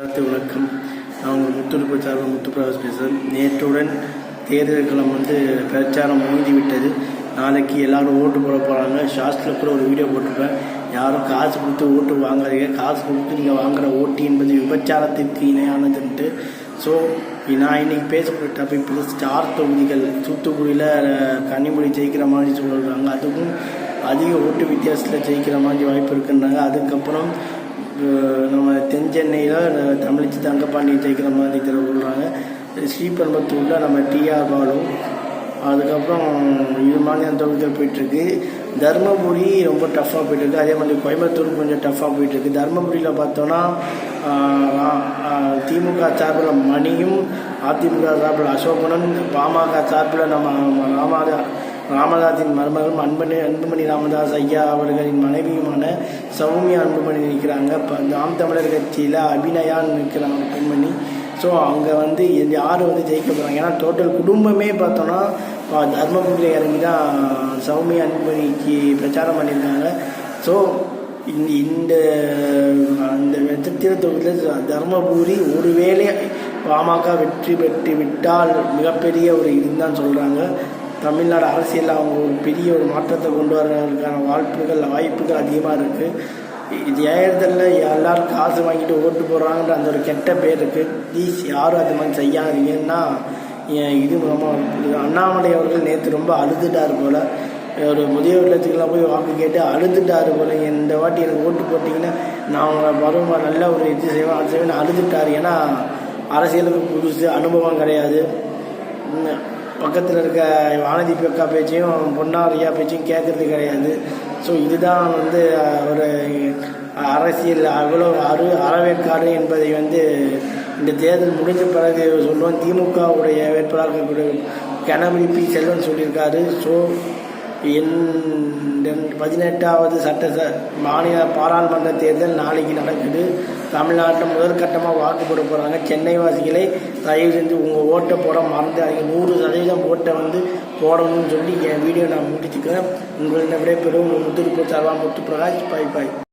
வணக்கம். நான் உங்கள் முத்துருப்பு பிரச்சாரம் முத்துப்பிரகாஷ் பேசுகிறேன் நேற்றுடன் தேர்தல் களம் வந்து பிரச்சாரம் முடிந்து விட்டது நாளைக்கு எல்லோரும் ஓட்டு போட போகிறாங்க ஷார்ட்ஸில் கூட ஒரு வீடியோ போட்டிருப்பேன். யாரும் காசு கொடுத்து ஓட்டு வாங்காதீங்க. காசு கொடுத்து நீங்கள் வாங்குகிற ஓட்டு என்பது விபச்சாரத்திற்கு இணையானதுன்ட்டு. ஸோ நான் இன்னைக்கு பேசக்கூடிய டாபிக் ஸ்டார் தொகுதிகள். தூத்துக்குடியில் கனிமொழி ஜெயிக்கிற மாதிரி சொல்கிறாங்க அதுவும் அதிக ஓட்டு வித்தியாசத்தில் ஜெயிக்கிற மாதிரி வாய்ப்பு இருக்குன்றாங்க. அதுக்கப்புறம் நம்ம தென் சென்னையில் தமிழிச்சு தங்கப்பாண்டியன் ஜெயிக்கிற மாதிரி சொல்கிறாங்க ஸ்ரீபெரும்பத்தூரில் நம்ம டிஆர் பாலு. அதுக்கப்புறம் இது மாதிரி அந்த தொகுதிகள் போயிட்டுருக்கு. தருமபுரி ரொம்ப டஃப்பாக போயிட்டுருக்கு. அதே மாதிரி கோயம்புத்தூர் கொஞ்சம் டஃப்பாக போயிட்டுருக்கு. தருமபுரியில் பார்த்தோன்னா திமுக சார்பில் மணியும் அதிமுக சார்பில் அசோகனும் பாமக சார்பில் நம்ம ராமாதா ராமதாஸின் மருமகளும் அன்பனி அன்புமணி ராமதாஸ் ஐயா அவர்களின் மனைவியுமான சௌமியா அன்புமணி நிற்கிறாங்க இப்போ நாம் தமிழர் கட்சியில் அபிநயான்னு நிற்கிறாங்க பெண்மணி. ஸோ அங்கே வந்து யார் வந்து ஜெயிக்க போகிறாங்க ஏன்னா டோட்டல் குடும்பமே பார்த்தோன்னா தர்மபுரியில் இறங்கி தான் சௌமியா அன்புமணிக்கு பிரச்சாரம் பண்ணியிருக்காங்க. ஸோ இந்த இந்த அந்த நட்சத்திர தொகுதியில் தர்மபுரி ஒருவேளை பாமக வெற்றி பெற்று விட்டால் மிகப்பெரிய ஒரு இதுன்னு தான் சொல்கிறாங்க தமிழ்நாடு அரசியலில் அவங்க ஒரு பெரிய ஒரு மாற்றத்தை கொண்டு வர்றதுக்கான வாய்ப்புகள் வாய்ப்புகள் அதிகமாக இருக்குது இது ஏறதில் எல்லோரும் காசு வாங்கிட்டு ஓட்டு போடுறாங்கன்ற அந்த ஒரு கெட்ட பேர் இருக்குது ப்ளீஸ் யாரும் அது மாதிரி செய்யாதீங்கன்னா என் இது மூலமாக அண்ணாமலை அவர்கள் நேற்று ரொம்ப அழுதுட்டார் போல். ஒரு முதியோர் இல்லத்துக்கெல்லாம் போய் வாக்கு கேட்டு அழுதுட்டார் போல். இந்த வாட்டி எனக்கு ஓட்டு போட்டிங்கன்னா நான் உங்களை பருவமாக நல்ல ஒரு இது செய்வேன் அது செய்வேன் அழுதுட்டார். ஏன்னா அரசியலுக்கு புதுசு அனுபவம் கிடையாது. பக்கத்தில் இருக்க வானதி பெக்கா பேச்சையும் பொன்னா ரியா பேச்சையும் கேட்கறது கிடையாது. ஸோ இதுதான் வந்து ஒரு அரசியல் அவ்வளோ அரு அறவேற்காடு என்பதை வந்து இந்த தேர்தல் முடிஞ்ச பிறகு சொல்லுவோம். திமுகவுடைய வேட்பாளர் இருக்கக்கூடிய கனமணி பி. செல்வன் சொல்லியிருக்காரு. ஸோ என் பதினெட்டாவது சட்ட மாநில பாராளுமன்ற தேர்தல் நாளைக்கு நடக்குது. தமிழ்நாட்டில் முதற்கட்டமாக வாக்கு போட போகிறாங்க சென்னை வாசிகளை தயவு செஞ்சு உங்கள் ஓட்டை போட மறந்து மறந்துடாதீங்க நூறு சதவீதம் ஓட்டை வந்து போடணும்னு சொல்லி என் வீடியோ நான் முடிச்சுக்கிறேன். உங்களிடம் விடைபெறும் உங்கள் முத்துருப்பு சர்வா முத்து பிரகாஷ். பாய் பாய்.